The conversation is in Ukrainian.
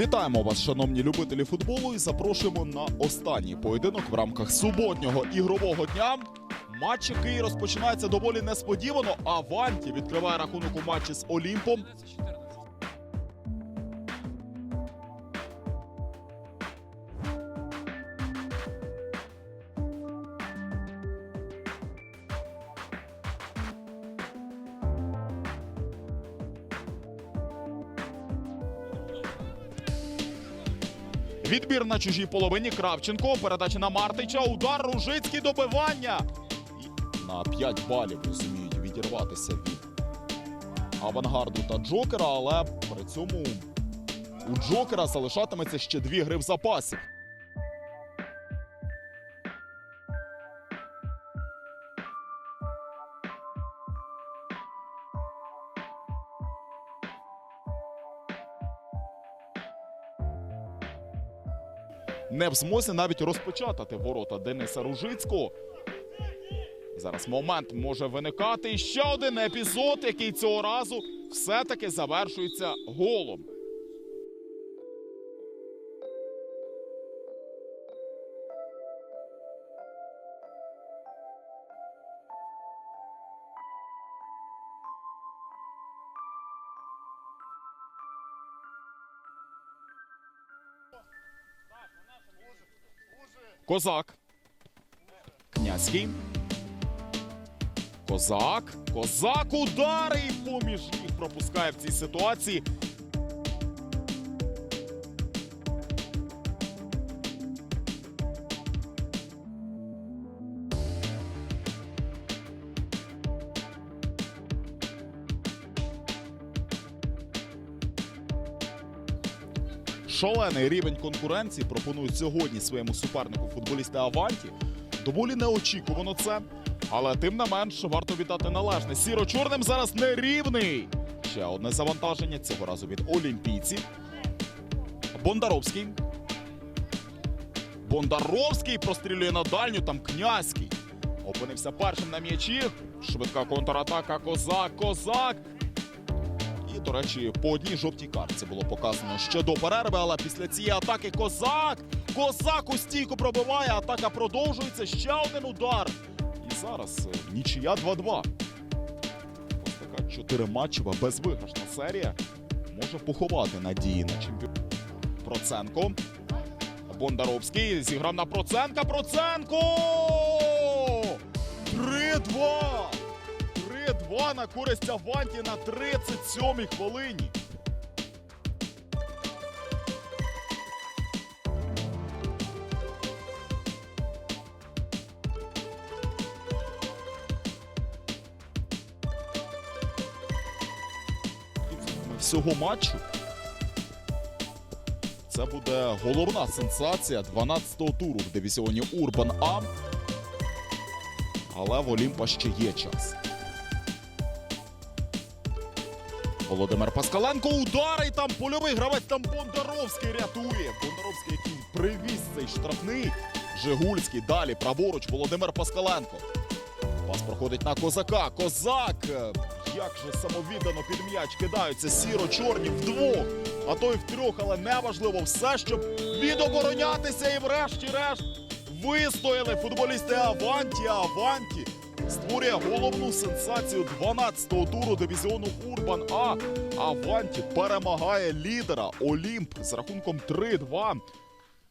Вітаємо вас, шановні любителі футболу, і запрошуємо на останній поєдинок в рамках суботнього ігрового дня. Матч, який розпочинається доволі несподівано. Аванті відкриває рахунок у матчі з Олімпом. Відбір на чужій половині Кравченко. Передача на Мартича. Удар Ружицький добивання. І на 5 балів зуміють відірватися від авангарду та Джокера, але при цьому у Джокера залишатиметься ще дві гри в запасі. Не в змозі навіть розпечатати ворота Дениса Ружицького. Зараз момент може виникати. І ще один епізод, який цього разу все-таки завершується голом. Козак. Князький. Козак. Козак удари поміж їх пропускає в цій ситуації. Шалений рівень конкуренції пропонують сьогодні своєму супернику футболісти Аванті. Доволі неочікувано це. Але тим не менш варто віддати належне. Сіро-чорним зараз нерівний. Ще одне завантаження цього разу від олімпійців. Бондаровський. Бондаровський прострілює на дальню. Там князький. Опинився першим на м'ячі. Швидка контратака. Козак. Козак. І, до речі, по одній жовтій картці було показано ще до перерви, але після цієї атаки Козак! Козак у стійку пробиває, атака продовжується. Ще один удар. І зараз е, нічия 2-2. Ось така чотириматчева безвиграшна серія може поховати надії на чемпіон. Проценко. Бондаровський зіграв на Проценка. Проценко! 3-2! 3-2 на користь Аванті на 37-й хвилині. Всього матчу. Це буде головна сенсація 12-го туру в дивізіоні Урбан А. Але в Олімпа ще є час. Володимир Паскаленко удари і там польовий гравець там Бондаровський рятує. Бондаровський, який привіз цей штрафний. Жигульський далі праворуч Володимир Паскаленко. Пас проходить на козака. Козак! Як же самовіддано під м'яч кидаються сіро-чорні вдвох, а то й втрьох, але неважливо все, щоб відоборонятися і врешті-решт вистояли футболісти Аванті. Аванті створює головну сенсацію 12-го туру дивізіону Урбан А. Аванті перемагає лідера Олімп з рахунком 3-2.